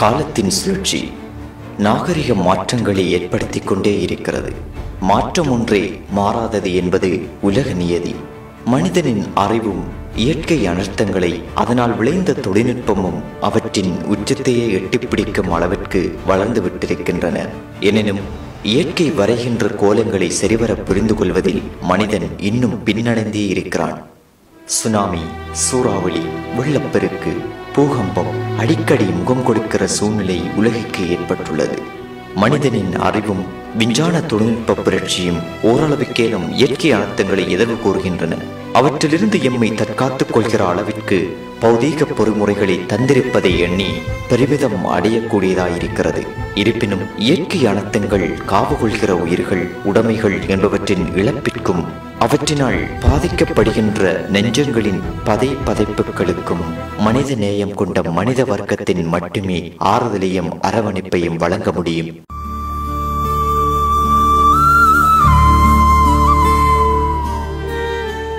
காலத்தின் சுழற்சி நாகரிக மாற்றங்களை ஏற்படுத்திக் கொண்டே இருக்கிறது. மாற்றம் ஒன்றே மாறாதது என்பது உலக நியதி. மனிதனின் அறிவும் இயற்கை அனர்த்தங்களை அதனால் விளைந்த தொழில்நுட்பமும் அவற்றின் உச்சத்தையே எட்டிப்பிடிக்கும் அளவிற்கு வளர்ந்து விட்டிருக்கின்றன. எனினும் இயற்கை வரைகின்ற கோலங்களை சரிவர புரிந்து கொள்வதில் மனிதன் இன்னும் பின்னடைந்தே இருக்கிறான். சுனாமி சூறாவளி வெள்ளப்பெருக்கு பூகம்பம் அடிக்கடி முகம் கொடுக்கிற சூழ்நிலை உலகிற்கு ஏற்பட்டுள்ளது. மனிதனின் அறிவும் விஞ்ஞான தொழில்நுட்ப புரட்சியும் ஓரளவுக்கேலும் இயற்கை அழுத்தங்களை எதிர்வு கூறுகின்றன அவற்றிலிருந்து எம்மை தற்காத்துக் கொள்கிற அளவிற்கு பௌதீக பொறிமுறைகளை தந்திருப்பதை எண்ணி பெருமிதம் அடையக்கூடியதாயிருக்கிறது. இருப்பினும் இயற்கை அனர்த்தங்கள் காவு கொள்கிற உயிர்கள் உடைமைகள் என்பவற்றின் இழப்பிற்கும் அவற்றினால் பாதிக்கப்படுகின்ற நெஞ்சங்களின் பதை பதைப்புகளுக்கும் மனித நேயம் கொண்ட மனித வர்க்கத்தின் மட்டுமே ஆறுதலையும் அரவணைப்பையும் வழங்க முடியும்.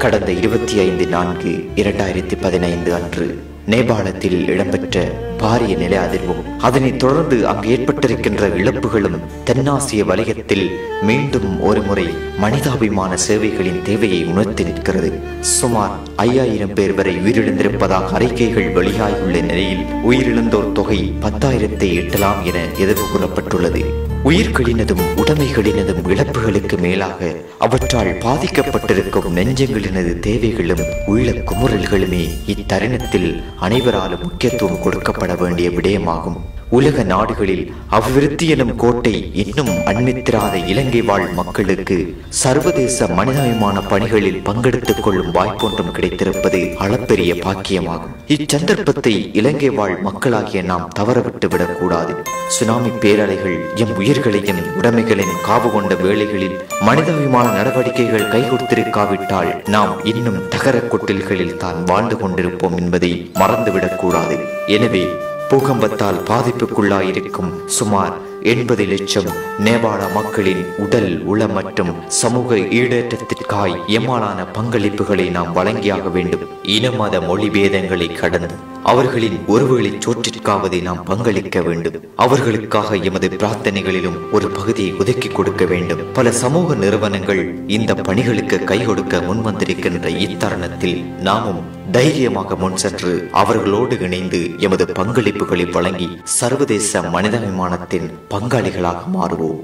கடந்த இருபத்தி ஐந்து நான்கு இரண்டாயிரத்தி பதினைந்து அன்று நேபாளத்தில் இடம்பெற்ற பாரிய நில அதிர்வும் அதனைத் தொடர்ந்து அங்கு ஏற்பட்டிருக்கின்ற இழப்புகளும் தென்னாசிய வலயத்தில் மீண்டும் ஒருமுறை மனிதாபிமான சேவைகளின் தேவையை உணர்த்தி நிற்கிறது. சுமார் ஐயாயிரம் பேர் வரை உயிரிழந்திருப்பதாக அறிக்கைகள் வெளியாகியுள்ள நிலையில் உயிரிழந்தோர் தொகை பத்தாயிரத்தை எட்டலாம் என எதிர்வு கூறப்பட்டுள்ளது. உயிர்களினதும் உடைமைகளினதும் இழப்புகளுக்கு மேலாக அவற்றால் பாதிக்கப்பட்டிருக்கும் நெஞ்சங்களினது தேவைகளும் உள்ள குமுறல்களுமே இத்தருணத்தில் அனைவராலும் முக்கியத்துவம் கொடுக்கப்பட வேண்டிய விடயமாகும். உலக நாடுகளில் அபிவிருத்தி எனும் கோட்டை இன்னும் அண்மித்திராத இலங்கை வாழ் மக்களுக்கு சர்வதேச மனிதாபிமான பணிகளில் பங்கெடுத்துக் கொள்ளும் வாய்ப்பொன்றும் கிடைத்திருப்பது அளப்பெரிய பாக்கியமாகும். இச்சந்தர்ப்பத்தை இலங்கை வாழ் மக்களாகிய நாம் தவறவிட்டு விடக்கூடாது. சுனாமி பேரலைகள் எம் உயிர்களையும் உடைமைகளின் காவு கொண்ட வேளைகளில் மனிதாபிமான நடவடிக்கைகள் கை கொடுத்திருக்காவிட்டால் நாம் இன்னும் தகர கொட்டில்களில் தான் வாழ்ந்து கொண்டிருப்போம் என்பதை மறந்துவிடக்கூடாது. எனவே பூகம்பத்தால் பாதிப்புக்குள்ளாயிருக்கும் சுமார் எண்பது லட்சம் நேபாள மக்களின் உடல் உள மற்றும் சமூக ஈடேற்றத்திற்காய் எம்மாலான பங்களிப்புகளை நாம் வழங்கியாக வேண்டும். இன மத மொழி பேதங்களை கடந்து அவர்களின் ஒருவேளை சோற்றிற்காவதை நாம் பங்களிக்க வேண்டும். அவர்களுக்காக எமது பிரார்த்தனைகளிலும் ஒரு பகுதியை ஒதுக்கி கொடுக்க வேண்டும். பல சமூக நிறுவனங்கள் இந்த பணிகளுக்கு கை கொடுக்க முன்வந்திருக்கின்ற இத்தருணத்தில் நாமும் தைரியமாக முன் சென்று அவர்களோடு இணைந்து எமது பங்களிப்புகளை வழங்கி சர்வதேச மனிதாபிமானத்தின் பங்காளிகளாக மாறுவோம்.